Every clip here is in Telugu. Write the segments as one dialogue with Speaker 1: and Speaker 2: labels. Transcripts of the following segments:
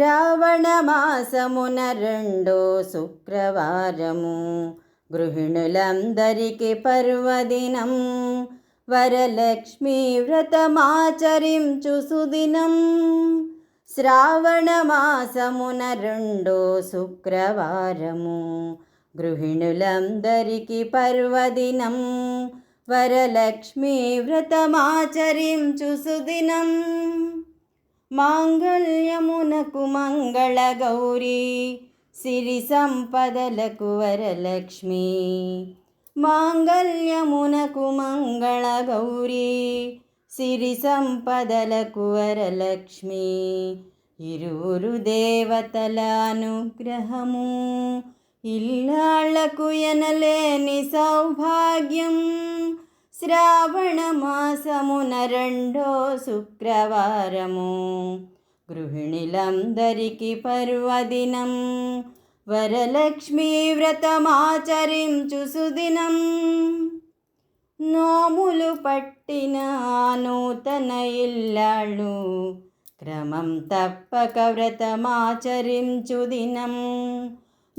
Speaker 1: శ్రావణ మాసమున రెండో శుక్రవారము. గృహిణులందరికీ పర్వదినం. వరలక్ష్మీ వ్రతమాచరించు సుదినం. శ్రావణ మాసమున రెండో శుక్రవారము. గృహిణులందరికీ పర్వదినం. వరలక్ష్మీ వ్రతమాచరించు సుదినం. మాంగళ్యమునకు మంగళ గౌరీ సిరి సంపదలకు వరలక్ష్మి. మాంగళ్యమునకు మంగళ గౌరీ సిరి సంపదలకు వరలక్ష్మి. ఇరువురు దేవతల అనుగ్రహము ఇల్లాళ్ళకు ఎనలేని సౌభాగ్యం. శ్రావణమాసమున రెండో శుక్రవారము. గృహిణులందరికీ పర్వదినం. వరలక్ష్మీ వ్రతమాచరించు సుదినం. నోములు పట్టిన నూతన ఇల్లాళ్ళు. క్రమం తప్పక వ్రతమాచరించు దినం.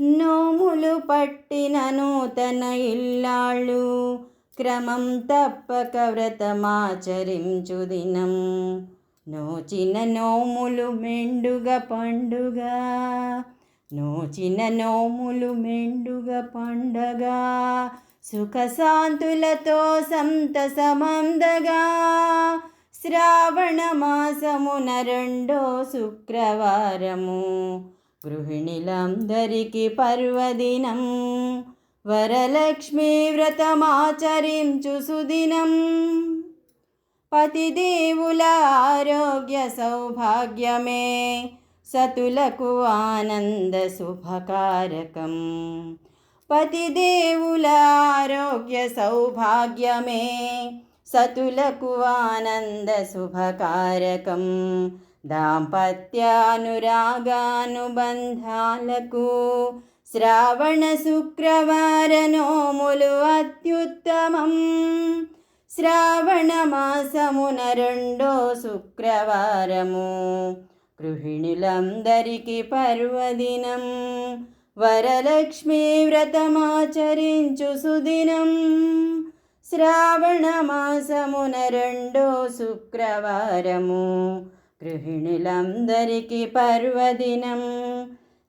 Speaker 1: నోములు పట్టిన నూతన ఇల్లాళ్ళు. క్రమం తప్పక వ్రతమాచరించు దినం. నోచిన నోములు మెండుగ పండుగ. నోచిన నోములు మెండుగ పండగ. సుఖశాంతులతో సంతసమందగా శ్రావణ మాసమున రెండో శుక్రవారము. గృహిణులందరికీ పర్వదినం. వరలక్ష్మీ వ్రతమాచరించు సుదినం పతిదేవుల ఆరోగ్య సౌభాగ్యమే సతులకు ఆనంద శుభకారకం పతిదేవుల ఆరోగ్య సౌభాగ్యమే సతులకు ఆనంద శుభకారకం దాంపత్యానురాగానుబంధాలకు శ్రావణ శుక్రవార నోములు అత్యుత్తమం. శ్రావణ మాసమున రెండో శుక్రవారము. గృహిణులందరికీ పర్వదినం. వరలక్ష్మీ వ్రతమాచరించు సుదినం. శ్రావణ మాసమున రెండో శుక్రవారము. గృహిణులందరికీ పర్వదినం.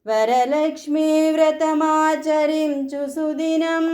Speaker 1: వరలక్ష్మీ వ్రతమాచరించు సుదినం.